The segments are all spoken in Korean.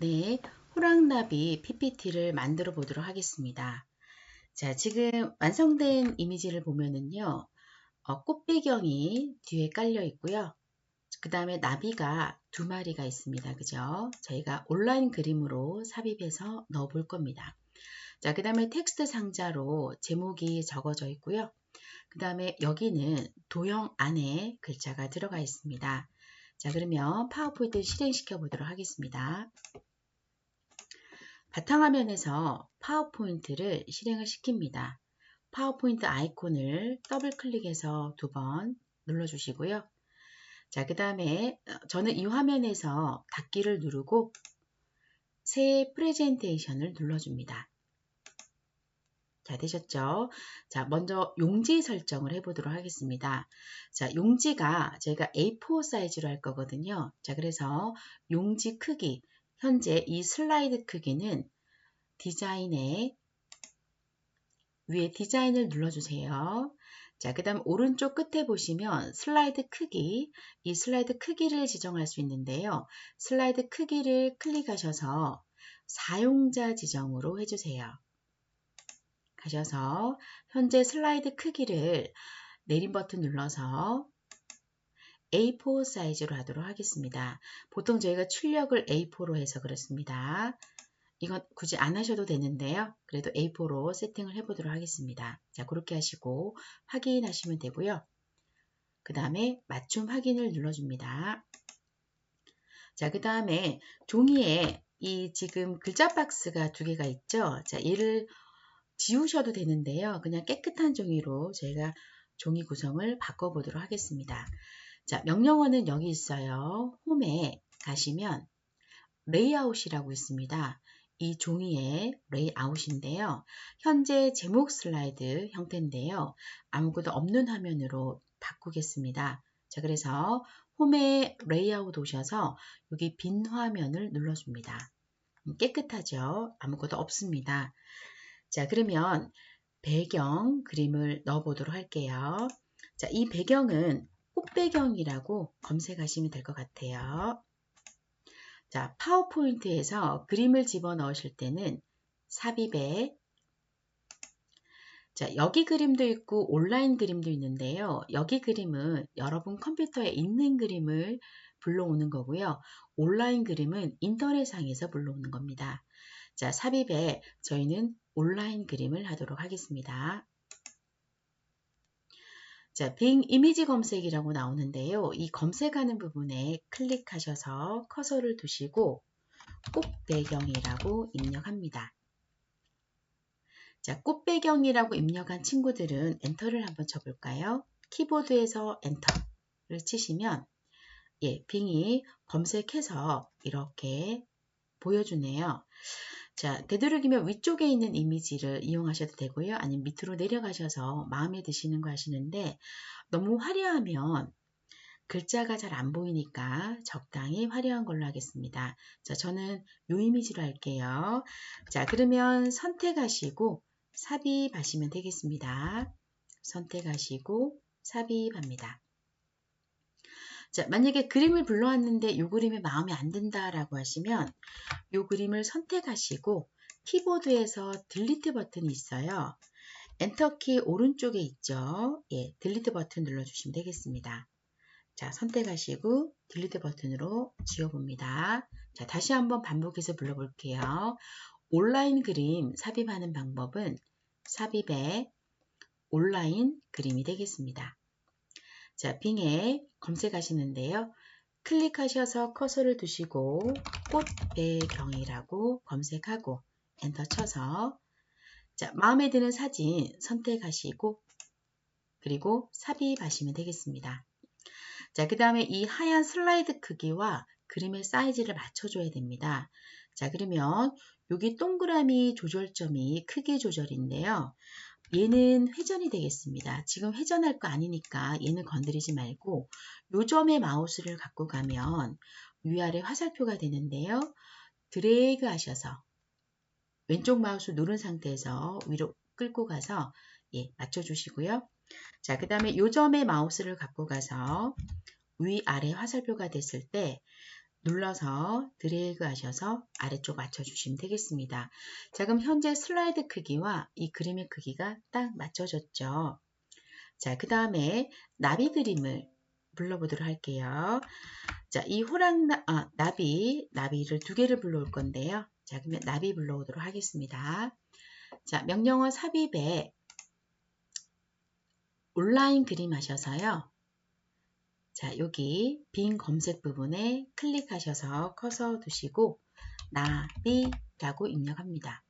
네, 호랑나비 PPT를 만들어 보도록 하겠습니다. 자, 지금 완성된 이미지를 보면은요, 어, 꽃 배경이 뒤에 깔려 있고요. 그 다음에 나비가 두 마리가 있습니다. 그죠? 저희가 온라인 그림으로 삽입해서 넣어 볼 겁니다. 자, 그 다음에 텍스트 상자로 제목이 적어져 있고요. 그 다음에 여기는 도형 안에 글자가 들어가 있습니다. 자, 그러면 파워포인트 실행시켜 보도록 하겠습니다. 바탕화면에서 파워포인트를 실행을 시킵니다. 파워포인트 아이콘을 더블 클릭해서 두 번 눌러주시고요. 자, 그 다음에 저는 이 화면에서 닫기를 누르고 새 프레젠테이션을 눌러줍니다. 자, 되셨죠? 자, 먼저 용지 설정을 해보도록 하겠습니다. 자, 용지가 저희가 A4 사이즈로 할 거거든요. 자, 그래서 용지 크기, 현재 이 슬라이드 크기는 디자인에 위에 디자인을 눌러주세요. 자, 그 다음 오른쪽 끝에 보시면 슬라이드 크기, 이 슬라이드 크기를 지정할 수 있는데요. 슬라이드 크기를 클릭하셔서 사용자 지정으로 해주세요. 가셔서 현재 슬라이드 크기를 내림 버튼 눌러서 A4 사이즈로 하도록 하겠습니다. 보통 저희가 출력을 A4로 해서 그렇습니다. 이건 굳이 안 하셔도 되는데요. 그래도 A4로 세팅을 해보도록 하겠습니다. 자, 그렇게 하시고 확인하시면 되고요. 그 다음에 맞춤 확인을 눌러줍니다. 자, 그 다음에 종이에 이 지금 글자 박스가 두 개가 있죠. 자, 얘를 지우셔도 되는데요. 그냥 깨끗한 종이로 저희가 종이 구성을 바꿔보도록 하겠습니다. 자, 명령어는 여기 있어요. 홈에 가시면 레이아웃이라고 있습니다. 이 종이의 레이아웃인데요. 현재 제목 슬라이드 형태인데요. 아무것도 없는 화면으로 바꾸겠습니다. 자, 그래서 홈에 레이아웃 오셔서 여기 빈 화면을 눌러줍니다. 음, 깨끗하죠? 아무것도 없습니다. 자, 그러면 배경 그림을 넣어 보도록 할게요. 자, 이 배경은 꽃배경이라고 검색하시면 될 것 같아요. 자, 파워포인트에서 그림을 집어넣으실 때는 삽입에 자, 여기 그림도 있고 온라인 그림도 있는데요. 여기 그림은 여러분 컴퓨터에 있는 그림을 불러오는 거고요. 온라인 그림은 인터넷상에서 불러오는 겁니다. 자, 삽입에 저희는 온라인 그림을 하도록 하겠습니다. 자, 빙 이미지 검색이라고 나오는데요. 이 검색하는 부분에 클릭하셔서 커서를 두시고 꽃 배경이라고 입력합니다. 자, 꽃 배경이라고 입력한 친구들은 엔터를 한번 쳐볼까요? 키보드에서 엔터를 치시면 예, 빙이 검색해서 이렇게 보여주네요. 자, 되도록이면 위쪽에 있는 이미지를 이용하셔도 되고요. 아니면 밑으로 내려가셔서 마음에 드시는 거 하시는데 너무 화려하면 글자가 잘 안 보이니까 적당히 화려한 걸로 하겠습니다. 자, 저는 이 이미지로 할게요. 자, 그러면 선택하시고 삽입하시면 되겠습니다. 선택하시고 삽입합니다. 자, 만약에 그림을 불러왔는데 이 그림이 마음에 안 든다라고 하시면 이 그림을 선택하시고 키보드에서 딜리트 버튼이 있어요. 엔터키 오른쪽에 있죠. 예, 딜리트 버튼 눌러주시면 되겠습니다. 자, 선택하시고 딜리트 버튼으로 지워봅니다. 자, 다시 한번 반복해서 불러볼게요. 온라인 그림 삽입하는 방법은 삽입에 온라인 그림이 되겠습니다. 자, 빙에 검색하시는데요. 클릭하셔서 커서를 두시고 꽃 배경이라고 검색하고 엔터 쳐서 자, 마음에 드는 사진 선택하시고 그리고 삽입하시면 되겠습니다. 자, 그 다음에 이 하얀 슬라이드 크기와 그림의 사이즈를 맞춰줘야 됩니다. 자, 그러면 여기 동그라미 조절점이 크기 조절인데요. 얘는 회전이 되겠습니다. 지금 회전할 거 아니니까 얘는 건드리지 말고 요점의 마우스를 갖고 가면 위아래 화살표가 되는데요. 드래그 하셔서 왼쪽 마우스 누른 상태에서 위로 끌고 가서 예, 맞춰주시고요. 자, 그 다음에 요점의 마우스를 갖고 가서 위아래 화살표가 됐을 때 눌러서 드래그 하셔서 아래쪽 맞춰주시면 되겠습니다. 자, 그럼 현재 슬라이드 크기와 이 그림의 크기가 딱 맞춰졌죠. 자, 그 다음에 나비 그림을 불러보도록 할게요. 자, 이 호랑 나, 아, 나비, 나비를 두 개를 불러올 건데요. 자, 그러면 나비 불러오도록 하겠습니다. 자, 명령어 삽입에 온라인 그림 하셔서요. 자, 여기 빈 검색 부분에 클릭하셔서 커서 두시고 나비라고 입력합니다.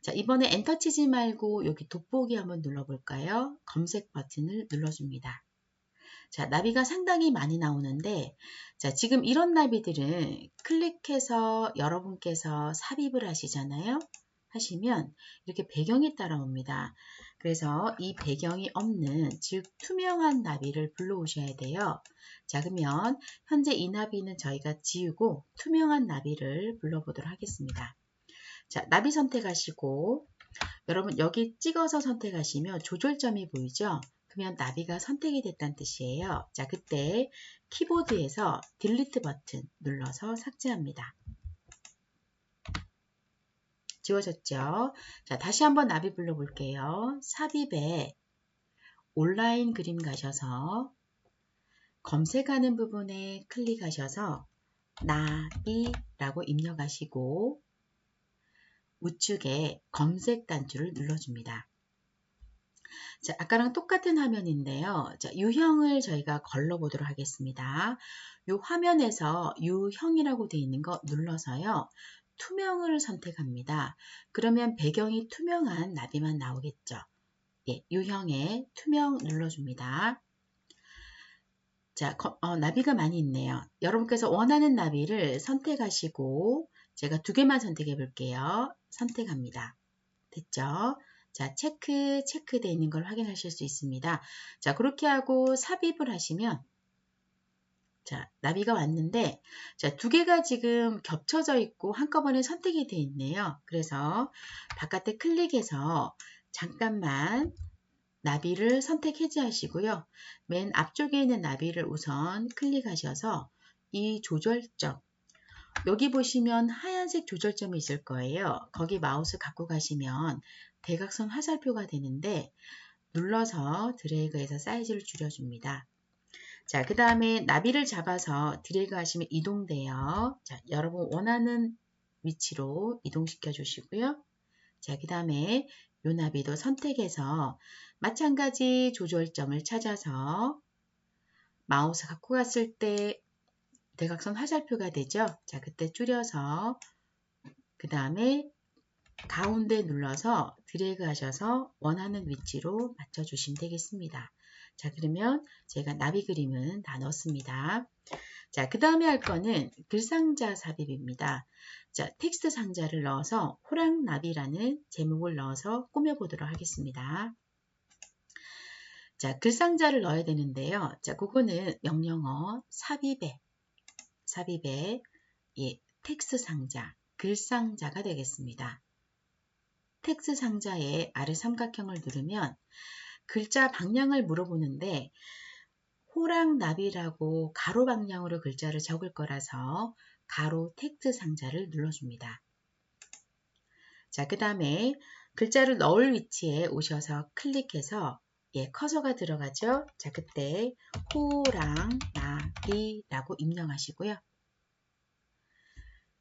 자, 이번에 엔터 치지 말고 여기 돋보기 한번 눌러볼까요? 검색 버튼을 눌러줍니다. 자, 나비가 상당히 많이 나오는데, 자, 지금 이런 나비들은 클릭해서 여러분께서 삽입을 하시잖아요. 하시면 이렇게 배경이 따라옵니다. 그래서 이 배경이 없는 즉 투명한 나비를 불러오셔야 돼요. 자 그러면 현재 이 나비는 저희가 지우고 투명한 나비를 불러보도록 하겠습니다. 자 나비 선택하시고 여러분 여기 찍어서 선택하시면 조절점이 보이죠? 그러면 나비가 선택이 됐다는 뜻이에요. 자 그때 키보드에서 딜리트 버튼 눌러서 삭제합니다. 지워졌죠? 자, 다시 한번 나비 불러볼게요. 삽입에 온라인 그림 가셔서 검색하는 부분에 클릭하셔서 나비라고 입력하시고 우측에 검색 단추를 눌러줍니다. 자, 아까랑 똑같은 화면인데요. 자, 유형을 저희가 걸러보도록 하겠습니다. 이 화면에서 유형이라고 되어 있는 거 눌러서요. 투명을 선택합니다. 그러면 배경이 투명한 나비만 나오겠죠. 예, 유형에 투명 눌러줍니다. 자, 어, 나비가 많이 있네요. 여러분께서 원하는 나비를 선택하시고 제가 두 개만 선택해 볼게요. 선택합니다. 됐죠? 자, 체크, 체크되어 있는 걸 확인하실 수 있습니다. 자, 그렇게 하고 삽입을 하시면 자, 나비가 왔는데, 자, 두 개가 지금 겹쳐져 있고 한꺼번에 선택이 되어 있네요. 그래서 바깥에 클릭해서 잠깐만 나비를 선택 해제하시고요. 맨 앞쪽에 있는 나비를 우선 클릭하셔서 이 조절점, 여기 보시면 하얀색 조절점이 있을 거예요. 거기 마우스 갖고 가시면 대각선 화살표가 되는데 눌러서 드래그해서 사이즈를 줄여줍니다. 자, 그 다음에 나비를 잡아서 드래그 하시면 이동돼요. 자, 여러분 원하는 위치로 이동시켜 주시고요. 자, 그 다음에 요 나비도 선택해서 마찬가지 조절점을 찾아서 마우스 갖고 갔을 때 대각선 화살표가 되죠. 자, 그때 줄여서 그 다음에 가운데 눌러서 드래그 하셔서 원하는 위치로 맞춰 주시면 되겠습니다. 자, 그러면 제가 나비 그림은 다 넣었습니다. 자, 그 다음에 할 거는 글상자 삽입입니다. 자, 텍스트 상자를 넣어서 호랑나비라는 제목을 넣어서 꾸며보도록 하겠습니다. 자, 글상자를 넣어야 되는데요. 자, 그거는 명령어 삽입에, 삽입에, 예, 텍스트 상자, 글상자가 되겠습니다. 텍스트 상자에 아래 삼각형을 누르면 글자 방향을 물어보는데 호랑나비라고 가로 방향으로 글자를 적을 거라서 가로 텍스트 상자를 눌러줍니다. 자, 그 다음에 글자를 넣을 위치에 오셔서 클릭해서 예, 커서가 들어가죠. 자, 그때 호랑나비라고 입력하시고요.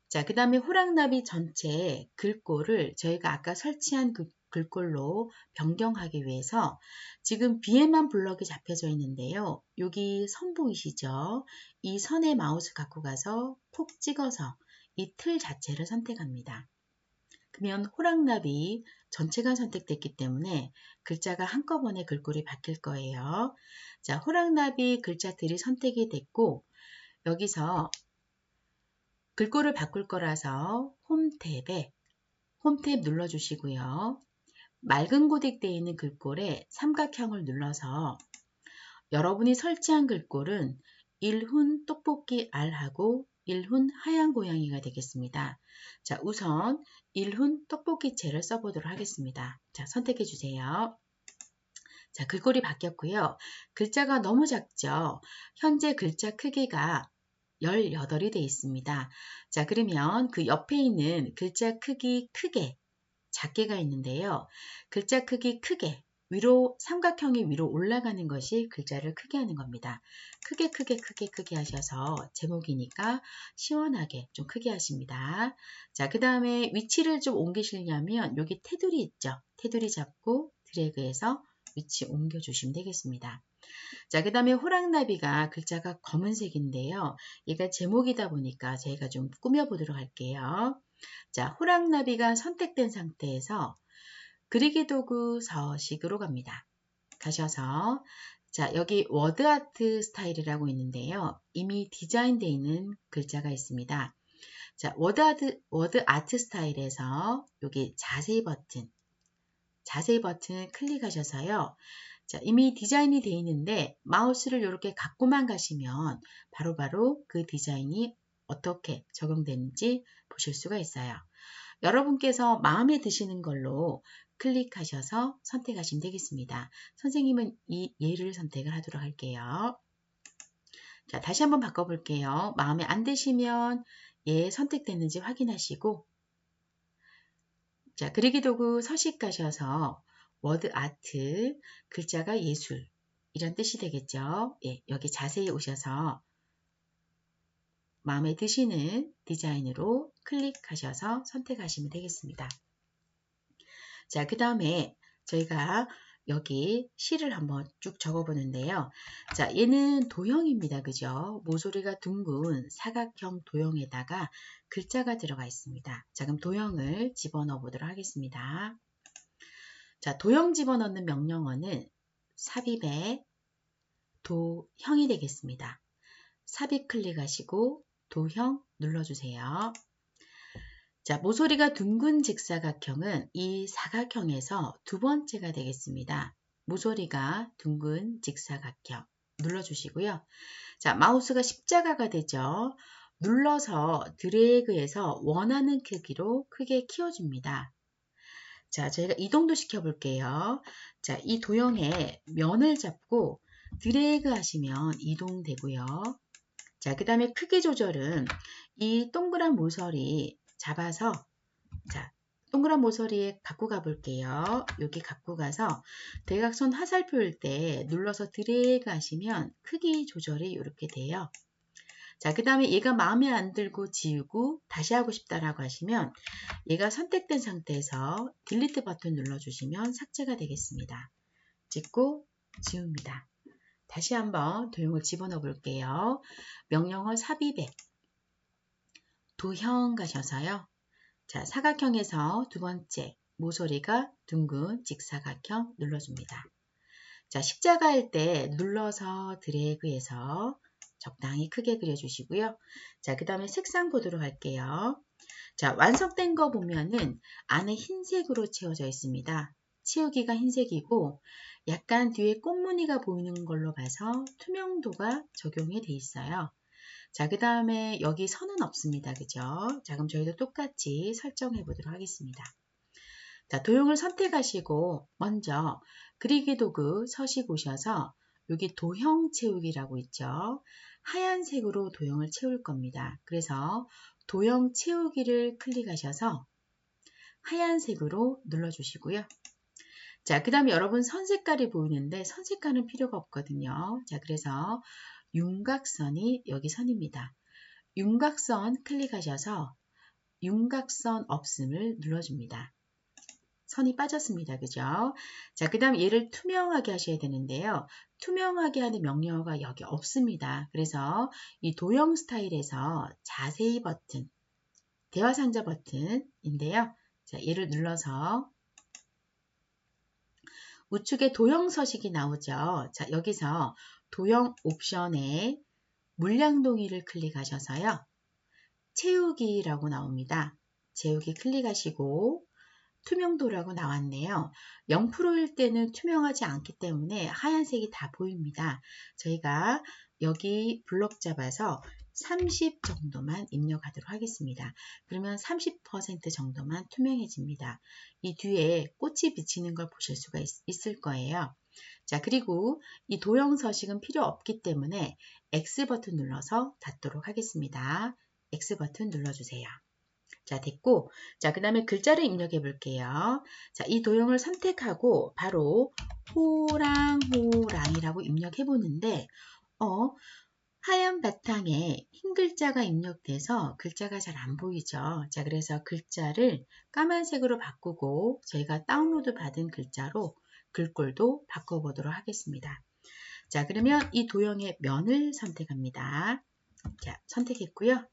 자, 그 다음에 호랑나비 전체 글꼴을 저희가 아까 설치한 그 글꼴로 변경하기 위해서 지금 비에만 블럭이 잡혀져 있는데요. 여기 선 보이시죠? 이 선에 마우스 갖고 가서 콕 찍어서 이 틀 자체를 선택합니다. 그러면 호랑나비 전체가 선택됐기 때문에 글자가 한꺼번에 글꼴이 바뀔 거예요. 자, 호랑나비 글자들이 선택이 됐고 여기서 글꼴을 바꿀 거라서 홈 탭에 홈탭 눌러주시고요. 맑은 고딕되어 있는 글꼴에 삼각형을 눌러서 여러분이 설치한 글꼴은 1훈 떡볶이 알하고 1훈 하얀 고양이가 되겠습니다. 자, 우선 1훈 떡볶이채를 써보도록 하겠습니다. 자, 선택해 주세요. 자, 글꼴이 바뀌었고요. 글자가 너무 작죠? 현재 글자 크기가 18이 되어 있습니다. 자, 그러면 그 옆에 있는 글자 크기 크게, 작게가 있는데요. 글자 크기 크게, 위로 삼각형이 위로 올라가는 것이 글자를 크게 하는 겁니다. 크게 크게 크게 크게 하셔서 제목이니까 시원하게 좀 크게 하십니다. 자, 그 다음에 위치를 좀 옮기시려면 여기 테두리 있죠? 테두리 잡고 드래그해서 위치 옮겨주시면 되겠습니다. 자, 그 다음에 호랑나비가 글자가 검은색인데요. 얘가 제목이다 보니까 저희가 좀 꾸며보도록 할게요. 자, 호랑나비가 선택된 상태에서 그리기 도구 서식으로 갑니다. 가셔서 자 여기 워드 아트 스타일이라고 있는데요. 이미 디자인되어 있는 글자가 있습니다. 자 워드 아트, 워드 아트 스타일에서 여기 자세히 버튼 자세히 버튼 클릭하셔서요. 자, 이미 디자인이 되어 있는데 마우스를 이렇게 갖고만 가시면 바로바로 바로 그 디자인이 어떻게 적용되는지 보실 수가 있어요. 여러분께서 마음에 드시는 걸로 클릭하셔서 선택하시면 되겠습니다. 선생님은 이 예를 선택을 하도록 할게요. 자, 다시 한번 바꿔볼게요. 마음에 안 드시면 예 선택됐는지 확인하시고 자, 그리기 도구 서식 가셔서 워드 아트 글자가 예술 이런 뜻이 되겠죠. 예, 여기 자세히 오셔서 마음에 드시는 디자인으로 클릭하셔서 선택하시면 되겠습니다. 자, 그 다음에 저희가 여기 시를 한번 쭉 적어보는데요. 자, 얘는 도형입니다. 그죠? 모서리가 둥근 사각형 도형에다가 글자가 들어가 있습니다. 자, 그럼 도형을 집어넣어 보도록 하겠습니다. 자, 도형 집어넣는 명령어는 삽입의 도형이 되겠습니다. 삽입 클릭하시고 도형 눌러주세요. 자, 모서리가 둥근 직사각형은 이 사각형에서 두 번째가 되겠습니다. 모서리가 둥근 직사각형 눌러주시고요. 자, 마우스가 십자가가 되죠. 눌러서 드래그해서 원하는 크기로 크게 키워줍니다. 자, 저희가 이동도 시켜볼게요. 자, 이 도형의 면을 잡고 드래그 하시면 이동되고요. 자, 그 다음에 크기 조절은 이 동그란 모서리 잡아서 자 동그란 모서리에 갖고 가볼게요. 여기 갖고 가서 대각선 화살표일 때 눌러서 드래그 하시면 크기 조절이 이렇게 돼요. 자, 그 다음에 얘가 마음에 안 들고 지우고 다시 하고 싶다라고 하시면 얘가 선택된 상태에서 딜리트 버튼 눌러주시면 삭제가 되겠습니다. 찍고 지웁니다. 다시 한번 도형을 집어넣어 볼게요. 명령어 삽입에 도형 가셔서요. 자, 사각형에서 두 번째 모서리가 둥근 직사각형 눌러줍니다. 자, 십자가 할 때 눌러서 드래그해서 적당히 크게 그려주시고요. 자, 그 다음에 색상 보도록 할게요. 자, 완성된 거 보면은 안에 흰색으로 채워져 있습니다. 채우기가 흰색이고 약간 뒤에 꽃무늬가 보이는 걸로 봐서 투명도가 적용이 돼 있어요. 자, 그 다음에 여기 선은 없습니다. 그죠? 자, 그럼 저희도 똑같이 설정해 보도록 하겠습니다. 자, 도형을 선택하시고 먼저 그리기 도구 서식 오셔서 여기 도형 채우기라고 있죠. 하얀색으로 도형을 채울 겁니다. 그래서 도형 채우기를 클릭하셔서 하얀색으로 눌러주시고요. 자, 그 다음에 여러분 선 색깔이 보이는데 선 색깔은 필요가 없거든요. 자, 그래서 윤곽선이 여기 선입니다. 윤곽선 클릭하셔서 윤곽선 없음을 눌러줍니다. 선이 빠졌습니다. 그죠? 자, 그 다음 얘를 투명하게 하셔야 되는데요. 투명하게 하는 명령어가 여기 없습니다. 그래서 이 도형 스타일에서 자세히 버튼, 대화 상자 버튼인데요. 자, 얘를 눌러서 우측에 도형 서식이 나오죠. 자, 여기서 도형 옵션에 물량 동의를 클릭하셔서요. 채우기라고 나옵니다. 채우기 클릭하시고 투명도라고 나왔네요. 0%일 때는 투명하지 않기 때문에 하얀색이 다 보입니다. 저희가 여기 블럭 잡아서 30 정도만 입력하도록 하겠습니다. 그러면 30% 정도만 투명해집니다. 이 뒤에 꽃이 비치는 걸 보실 수가 있, 을 거예요. 자, 그리고 이 도형 서식은 필요 없기 때문에 X 버튼 눌러서 닫도록 하겠습니다. X 버튼 눌러주세요. 자, 됐고, 자, 그 다음에 글자를 입력해 볼게요. 자, 이 도형을 선택하고 바로 호랑호랑이라고 입력해 보는데, 어, 하얀 바탕에 흰 글자가 입력돼서 글자가 잘 안 보이죠. 자, 그래서 글자를 까만색으로 바꾸고 저희가 다운로드 받은 글자로 글꼴도 바꿔보도록 하겠습니다. 자, 그러면 이 도형의 면을 선택합니다. 자, 선택했고요.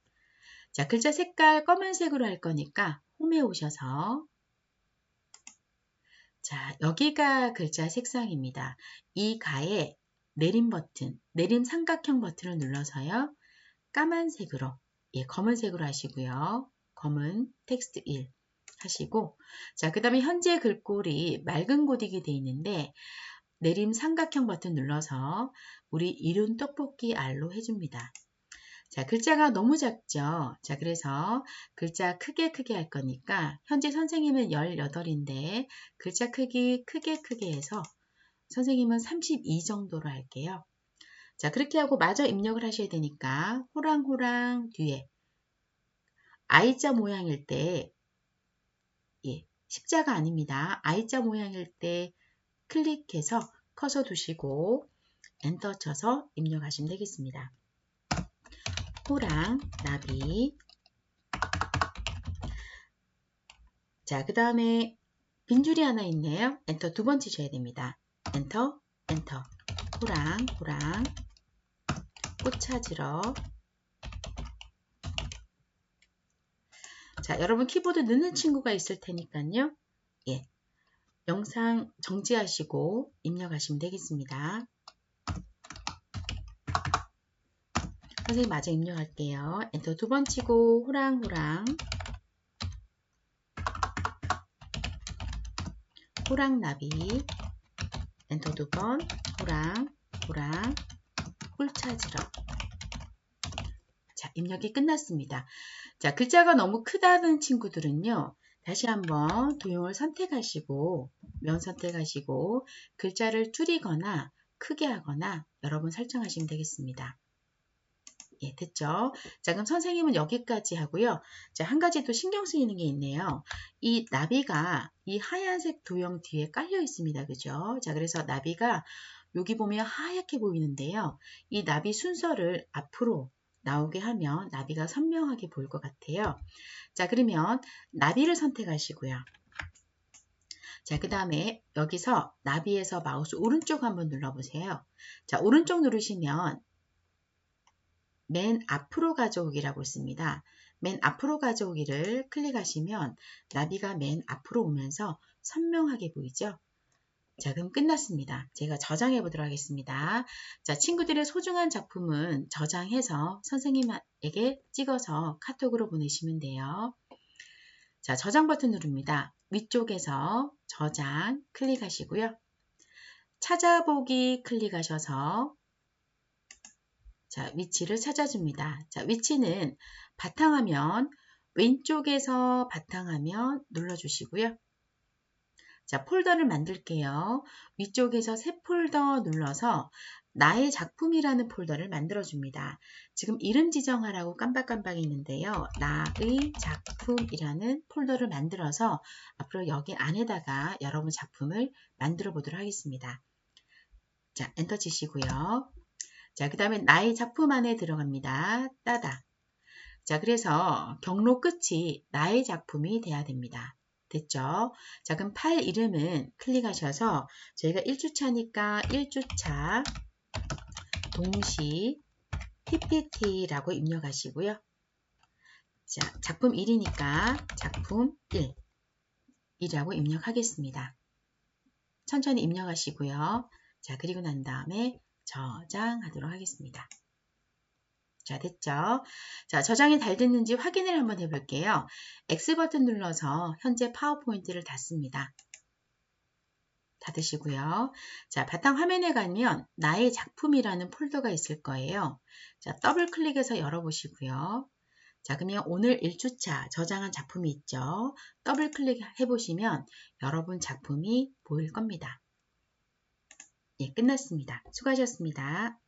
자, 글자 색깔 검은색으로 할 거니까 홈에 오셔서 자, 여기가 글자 색상입니다. 이 가에 내림 버튼, 내림 삼각형 버튼을 눌러서요. 까만색으로, 예, 검은색으로 하시고요. 검은 텍스트 1 하시고 자, 그 다음에 현재 글꼴이 맑은 고딕이 되어 있는데 내림 삼각형 버튼 눌러서 우리 이룬 떡볶이 알로 해줍니다. 자, 글자가 너무 작죠? 자, 그래서 글자 크게 크게 할 거니까 현재 선생님은 18인데 글자 크기 크게 크게 해서 선생님은 32 정도로 할게요. 자, 그렇게 하고 마저 입력을 하셔야 되니까 호랑호랑 뒤에 I자 모양일 때 예, 십자가 아닙니다. I자 모양일 때 클릭해서 커서 두시고 엔터 쳐서 입력하시면 되겠습니다. 호랑, 나비 자, 그 다음에 빈줄이 하나 있네요. 엔터 두 번 치셔야 됩니다. 엔터, 엔터. 호랑, 호랑. 꽃 찾으러. 자, 여러분 키보드 넣는 친구가 있을 테니까요. 예. 영상 정지하시고 입력하시면 되겠습니다. 선생님 마저 입력할게요. 엔터 두 번 치고 호랑호랑 호랑나비 엔터 두 번, 호랑, 호랑, 꿀 찾으러. 자, 입력이 끝났습니다. 자, 글자가 너무 크다는 친구들은요. 다시 한번 도형을 선택하시고, 면 선택하시고, 글자를 줄이거나 크게 하거나 여러분 설정하시면 되겠습니다. 예, 됐죠? 자, 그럼 선생님은 여기까지 하고요. 자, 한 가지 또 신경 쓰이는 게 있네요. 이 나비가 이 하얀색 도형 뒤에 깔려 있습니다. 그죠? 자, 그래서 나비가 여기 보면 하얗게 보이는데요. 이 나비 순서를 앞으로 나오게 하면 나비가 선명하게 보일 것 같아요. 자, 그러면 나비를 선택하시고요. 자, 그 다음에 여기서 나비에서 마우스 오른쪽 한번 눌러보세요. 자, 오른쪽 누르시면 맨 앞으로 가져오기라고 있습니다. 맨 앞으로 가져오기를 클릭하시면 나비가 맨 앞으로 오면서 선명하게 보이죠? 자, 그럼 끝났습니다. 제가 저장해 보도록 하겠습니다. 자, 친구들의 소중한 작품은 저장해서 선생님에게 찍어서 카톡으로 보내시면 돼요. 자, 저장 버튼 누릅니다. 위쪽에서 저장 클릭하시고요. 찾아보기 클릭하셔서 자, 위치를 찾아줍니다. 자, 위치는 바탕화면 왼쪽에서 바탕화면 눌러주시고요. 자, 폴더를 만들게요. 위쪽에서 새 폴더 눌러서 나의 작품이라는 폴더를 만들어줍니다. 지금 이름 지정하라고 깜빡깜빡 있는데요. 나의 작품이라는 폴더를 만들어서 앞으로 여기 안에다가 여러분 작품을 만들어 보도록 하겠습니다. 자, 엔터 치시고요. 자, 그 다음에 나의 작품 안에 들어갑니다. 따다. 자, 그래서 경로 끝이 나의 작품이 돼야 됩니다. 됐죠? 자, 그럼 파일 이름은 클릭하셔서 저희가 1주차니까 1주차 동시 PPT라고 입력하시고요. 자, 작품 1이니까 작품 1 이라고 입력하겠습니다. 천천히 입력하시고요. 자, 그리고 난 다음에 저장하도록 하겠습니다. 자, 됐죠? 자, 저장이 잘 됐는지 확인을 한번 해볼게요. X 버튼 눌러서 현재 파워포인트를 닫습니다. 닫으시고요. 자, 바탕 화면에 가면 나의 작품이라는 폴더가 있을 거예요. 자, 더블 클릭해서 열어보시고요. 자, 그러면 오늘 1주차 저장한 작품이 있죠. 더블 클릭해 보시면 여러분 작품이 보일 겁니다. 예, 끝났습니다. 수고하셨습니다.